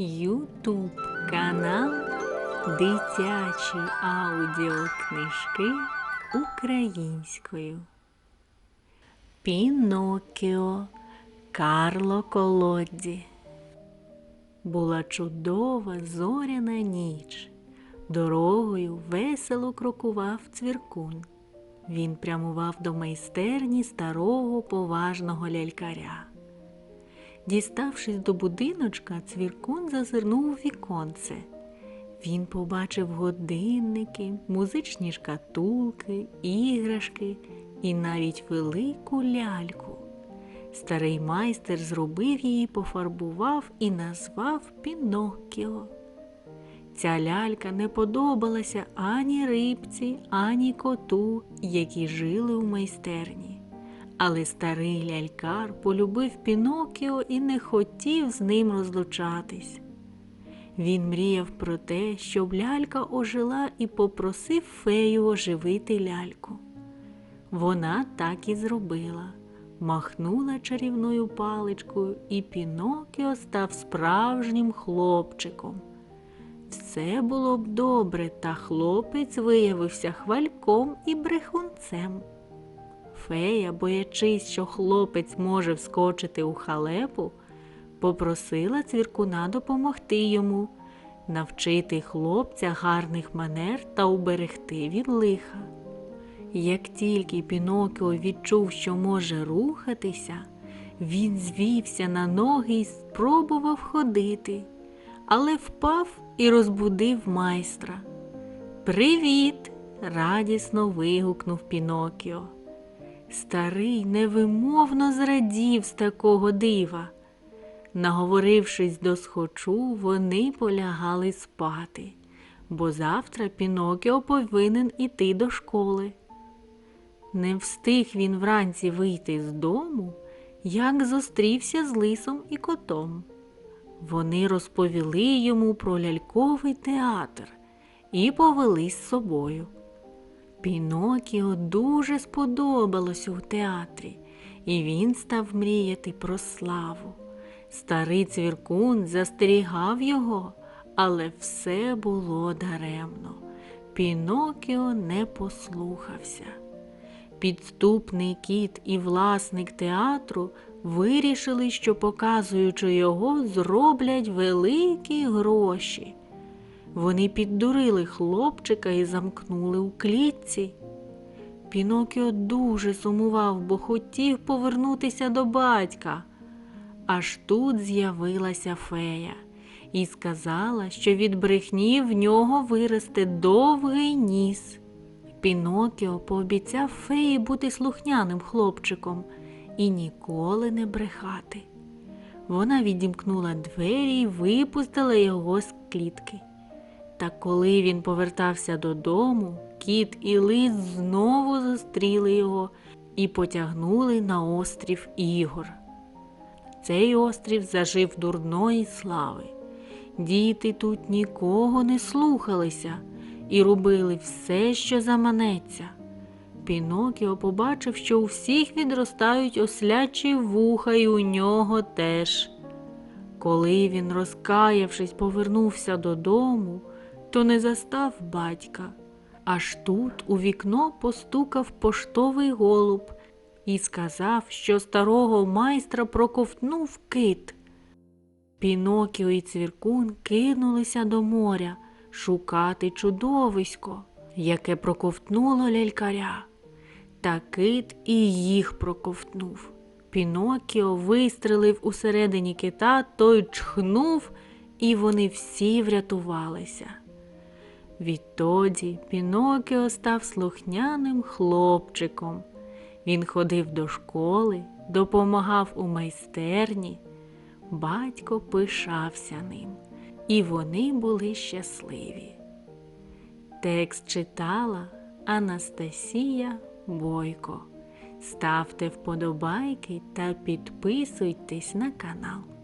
Ютуб канал Дитячі аудіокнижки українською. Пінокіо Карло Колодді. Була чудова зоряна ніч. Дорогою весело крокував цвіркун. Він прямував до майстерні старого поважного лялькаря. Діставшись до будиночка, цвіркун зазирнув у віконце. Він побачив годинники, музичні шкатулки, іграшки і навіть велику ляльку. Старий майстер зробив її, пофарбував і назвав Піноккіо. Ця лялька не подобалася ані рибці, ані коту, які жили у майстерні. Але старий лялькар полюбив Пінокіо і не хотів з ним розлучатись. Він мріяв про те, щоб лялька ожила і попросив фею оживити ляльку. Вона так і зробила, махнула чарівною паличкою, і Пінокіо став справжнім хлопчиком. Все було б добре, та хлопець виявився хвальком і брехунцем. Фея, боячись, що хлопець може вскочити у халепу, попросила цвіркуна допомогти йому, навчити хлопця гарних манер та уберегти від лиха. Як тільки Пінокіо відчув, що може рухатися, він звівся на ноги і спробував ходити, але впав і розбудив майстра. Привіт! радісно вигукнув Пінокіо. Старий невимовно зрадів з такого дива. Наговорившись до схочу, вони полягали спати, бо завтра Пінокіо повинен іти до школи. Не встиг він вранці вийти з дому, як зустрівся з лисом і котом. Вони розповіли йому про ляльковий театр і повели з собою. Пінокіо дуже сподобалось у театрі, і він став мріяти про славу. Старий цвіркун застерігав його, але все було даремно. Пінокіо не послухався. Підступний кіт і власник театру вирішили, що, показуючи його, зроблять великі гроші. Вони піддурили хлопчика і замкнули у клітці. Пінокіо дуже сумував, бо хотів повернутися до батька. Аж тут з'явилася фея і сказала, що від брехні в нього виросте довгий ніс. Пінокіо пообіцяв феї бути слухняним хлопчиком і ніколи не брехати. Вона відімкнула двері і випустила його з клітки. Та коли він повертався додому, кіт і лис знову зустріли його і потягнули на острів Ігор. Цей острів зажив дурної слави. Діти тут нікого не слухалися і робили все, що заманеться. Пінокіо побачив, що у всіх відростають ослячі вуха, і у нього теж. Коли він, розкаявшись, повернувся додому, то не застав батька. Аж тут у вікно постукав поштовий голуб і сказав, що старого майстра проковтнув кит. Пінокіо і цвіркун кинулися до моря шукати чудовисько, яке проковтнуло лялькаря. Та кит і їх проковтнув. Пінокіо вистрелив усередині кита, той чхнув, і вони всі врятувалися. Відтоді Пінокіо став слухняним хлопчиком. Він ходив до школи, допомагав у майстерні. Батько пишався ним, і вони були щасливі. Текст читала Анастасія Бойко. Ставте вподобайки та підписуйтесь на канал.